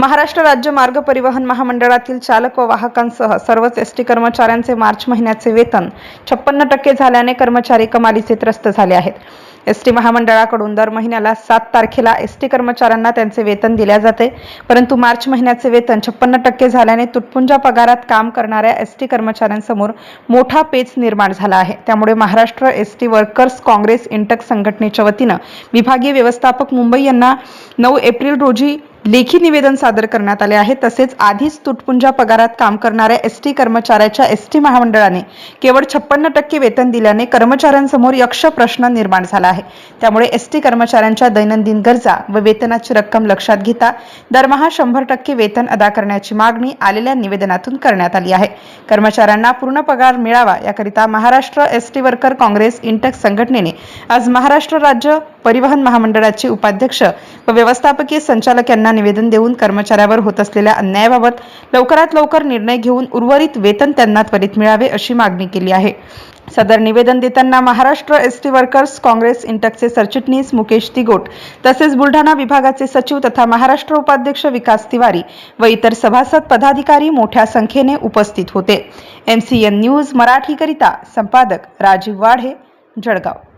महाराष्ट्र राज्य मार्ग परिवहन महामंडळातील चालक व वाहकांसह सर्वच एस टी कर्मचाऱ्यांचे मार्च महिन्याचे वेतन छप्पन्न टक्के झाल्याने कर्मचारी कमालीचे त्रस्त झाले आहेत. एस टी महामंडळाकडून दर महिन्याला सात तारखेला एस टी कर्मचाऱ्यांना त्यांचे वेतन दिले जाते. परंतु मार्च महिन्याचे वेतन छप्पन्न टक्के झाल्याने तुटपुंजा पगारात काम करणाऱ्या एस टी कर्मचाऱ्यांसमोर मोठा पेच निर्माण झाला आहे. त्यामुळे Maharashtra S T workers Congress INTUC संघटनेच्या वतीनं विभागीय व्यवस्थापक मुंबई यांना नऊ एप्रिल रोजी लेखी निवेदन सादर करण्यात आले आहे. तसेच आधीच तुटपुंजा पगारात काम करणाऱ्या एस टी कर्मचाऱ्याच्या एस टी महामंडळाने केवळ छप्पन्न टक्के वेतन दिल्याने कर्मचाऱ्यांसमोर यक्ष प्रश्न निर्माण झाला आहे. त्यामुळे एस टी कर्मचाऱ्यांच्या दैनंदिन गरजा व वेतनाची रक्कम लक्षात घेता दरमहा शंभर टक्के वेतन अदा करण्याची मागणी आलेल्या निवेदनातून करण्यात आली आहे. कर्मचाऱ्यांना पूर्ण पगार मिळावा याकरिता Maharashtra S T worker Congress INTUC संघटनेने आज महाराष्ट्र राज्य परिवहन महामंडळाचे उपाध्यक्ष व व्यवस्थापकीय संचालक यांना निवेदन देऊन कर्मचाऱ्यावर होत असलेल्या अन्यायाबाबत लवकरात लवकर निर्णय घेऊन उर्वरित वेतन त्यांना त्वरित मिळावे अशी मागणी केली आहे. सदर निवेदन देताना Maharashtra S T workers Congress इंटकचे सरचिटणीस मुकेश तिगोट तसेच बुलढाणा विभागाचे सचिव तथा महाराष्ट्र उपाध्यक्ष विकास तिवारी व इतर सभासद पदाधिकारी मोठ्या संख्येने उपस्थित होते. एम सी एन न्यूज मराठीकरिता संपादक राजीव वाढे जळगाव.